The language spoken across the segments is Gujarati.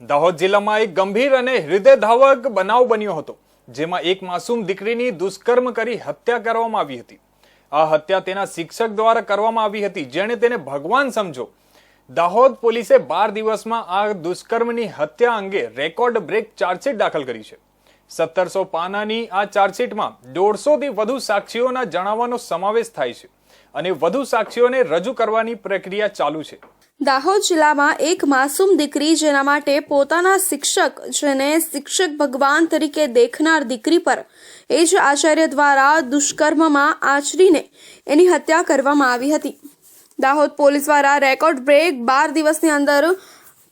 દાહોદ જિલ્લામાં એક ગંભીર અને હૃદયધાવક બનાવ બન્યો હતો, જેમાં એક માસૂમ દીકરીની દુષ્કર્મ કરી હત્યા કરવામાં આવી હતી. આ હત્યા તેના શિક્ષક દ્વારા કરવામાં આવી હતી, જેણે તેને ભગવાન સમજો. દાહોદ પોલીસે બાર દિવસમાં આ દુષ્કર્મની હત્યા અંગે રેકોર્ડ બ્રેક ચાર્જશીટ દાખલ કરી છે. સત્તરસો પાનાની આ ચાર્જશીટમાં દોઢસોથી વધુ સાક્ષીઓના જણાવવાનો સમાવેશ થાય છે અને વધુ સાક્ષીઓને રજૂ કરવાની પ્રક્રિયા ચાલુ છે. દાહોદ જિલ્લામાં એક માસૂમ દીકરી જેના માટે પોતાના શિક્ષક જેને શિક્ષક ભગવાન તરીકે દેખનાર દીકરી પર એ જ આચાર્ય દ્વારા દુષ્કર્મમાં આચરીને એની હત્યા કરવામાં આવી હતી. દાહોદ પોલીસ દ્વારા રેકોર્ડ બ્રેક બાર દિવસની અંદર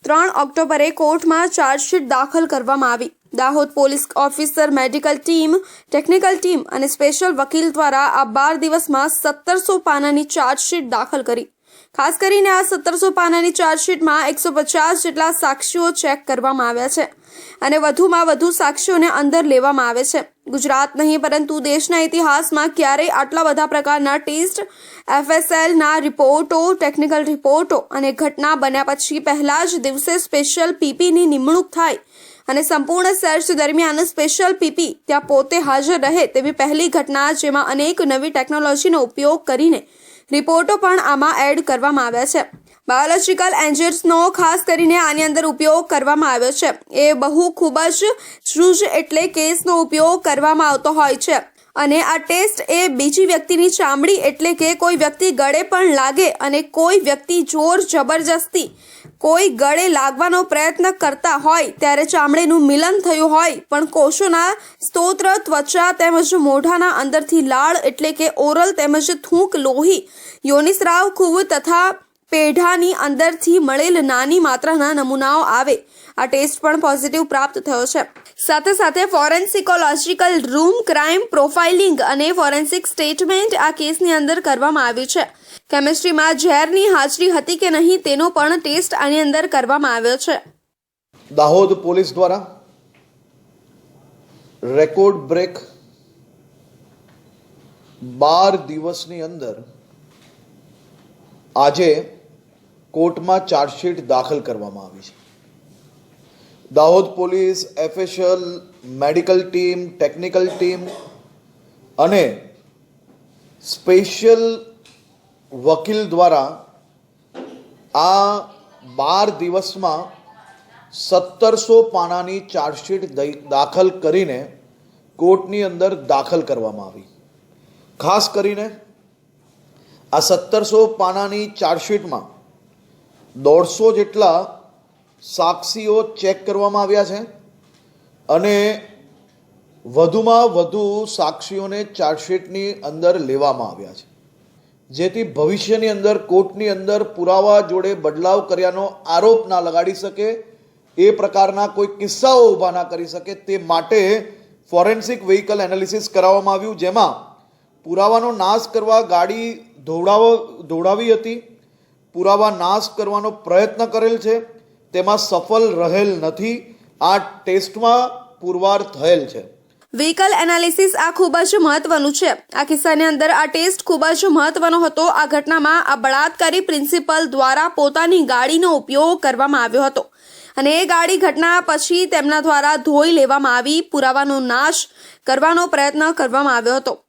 ત્રણ ઓક્ટોબરે કોર્ટમાં ચાર્જશીટ દાખલ કરવામાં આવી. Dahod police officer, medical team, technical team અને સ્પેશિયલ વકીલ દ્વારા આ બાર દિવસમાં સત્તરસો પાનાની ચાર્જશીટ દાખલ કરી. ખાસ કરીને આ સત્તરસો પાનાની ચાર્જશીટમાં એકસો પચાસ જેટલા સાક્ષીઓ ચેક કરવામાં આવ્યા છે અને વધુમાં વધુ સાક્ષીઓને અંદર લેવામાં આવે છે. ગુજરાત નહીં, પરંતુ દેશના ઇતિહાસમાં ક્યારેય આટલા બધા પ્રકારના ટેસ્ટ, એફએસએલના રિપોર્ટો, ટેકનિકલ રિપોર્ટો અને ઘટના બન્યા પછી પહેલા જ દિવસે સ્પેશિયલ પીપીની નિમણૂક થાય અને સંપૂર્ણ સર્ચ દરમિયાન સ્પેશિયલ પીપી ત્યાં પોતે હાજર રહે તેવી પહેલી ઘટના જેમાં અનેક નવી ટેકનોલોજીનો ઉપયોગ કરીને રિપોર્ટો પણ આમાં એડ કરવામાં આવ્યા છે. બાયોલોજીકલ એન્જિન્સનો ખાસ કરીને આની અંદર ઉપયોગ કરવામાં આવ્યો છે. એ બહુ ખૂબ જ જૂજ એટલે કેસનો ઉપયોગ કરવામાં આવતો હોય છે. અને આ ટેસ્ટ એ બીજી વ્યક્તિની ચામડી એટલે કે કોઈ વ્યક્તિ ગળે પણ લાગે અને કોઈ વ્યક્તિ જોર જબરજસ્તી કોઈ ગળે લાગવાનો પ્રયત્ન કરતા હોય ત્યારે ચામડીનું મિલન થયું હોય. પણ કોષોના સ્તોત્ર, ત્વચા તેમજ મોઢાના અંદરથી લાળ એટલે કે ઓરલ તેમજ થૂંક લોહી યોનિસ્રાવ ખૂબ તથા પેઢાની અંદરથી મળેલ નાની માત્રાના નમૂનાઓ આવે. આ ટેસ્ટ પણ પોઝિટિવ પ્રાપ્ત થયો છે. સાથે સાથે ફોરેન્સિકોલોજીકલ રૂમ ક્રાઇમ પ્રોફાઇલિંગ અને ફોરેન્સિક સ્ટેટમેન્ટ આ કેસની અંદર કરવામાં આવ્યું છે. કેમિસ્ટ્રીમાં ઝેરની હાજરી હતી કે નહીં તેનો પણ ટેસ્ટ આની અંદર કરવામાં આવ્યો છે. દાહોદ પોલીસ દ્વારા રેકોર્ડ બ્રેક બાર દિવસની અંદર આજે કોર્ટમાં ચાર્જશીટ દાખલ કરવામાં આવી છે. Dahod police official medical team, technical team અને સ્પેશિયલ વકીલ દ્વારા આ બાર દિવસમાં સત્તરસો પાનાની ચાર્જશીટ દાખલ કરીને કોર્ટની અંદર દાખલ કરવામાં આવી. ખાસ કરીને આ સત્તરસો પાનાની ચાર્જશીટમાં દોઢસો જેટલા સાક્ષીઓ ચેક કરવામાં આવ્યા છે અને વધુમાં વધુ સાક્ષીઓને ચાર્જશીટની અંદર લેવામાં આવ્યા છે. જેથી ભવિષ્યની અંદર કોર્ટની અંદર પુરાવા જોડે બદલાવ કર્યાનો આરોપ ના લગાડી શકે, એ પ્રકારના કોઈ કિસ્સાઓ ઊભા ના કરી શકે, તે માટે ફોરેન્સિક વ્હીકલ એનાલિસિસ કરાવવામાં આવ્યું, જેમાં પુરાવાનો નાશ કરવા ગાડી ધોવડાવ, ધોવડાવી હતી, પુરાવા નાશ કરવાનો પ્રયત્ન કરેલ છે તેમાં સફળ રહેલ નથી. આ ટેસ્ટમાં પુરવાર થયેલ છે. વ્હીકલ એનાલિસિસ આ ખૂબ જ મહત્વનું છે. આ કિસ્સાની અંદર આ ટેસ્ટ ખૂબ જ મહત્વનો હતો. આ ઘટનામાં આ બળાત્કારી પ્રિન્સિપલ દ્વારા પોતાની ગાડીનો ઉપયોગ કરવામાં આવ્યો હતો. અને એ ગાડી ઘટના પછી તેમના દ્વારા ધોઈ લેવામાં આવી, પુરાવાનો નાશ કરવાનો પ્રયત્ન કરવામાં આવ્યો હતો.